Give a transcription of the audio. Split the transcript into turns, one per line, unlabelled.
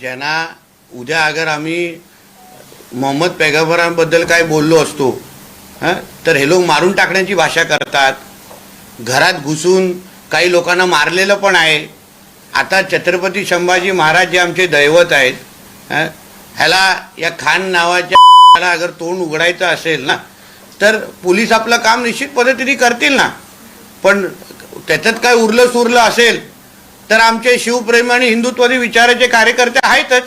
ज्यांना उद्या अगर आम्ही मोहम्मद पैगंबरांबद्दल काय बोललो असतो हां? तर हे लोक मारून टाकण्याची भाषा करतात. घरात घुसून काही लोकांना मारलेलं पण आहे. आता छत्रपती संभाजी महाराज जे आमचे दैवत आहेत ह्याला या खान नावाच्या अगर तोंड उघडायचं असेल ना तर पोलीस आपलं काम निश्चित पद्धतीने करतील ना. पण त्याच्यात काय उरलं सुरलं असेल तर आमचे शिवप्रेमी आणि हिंदुत्वादी विचाराचे कार्यकर्ते आहेतच.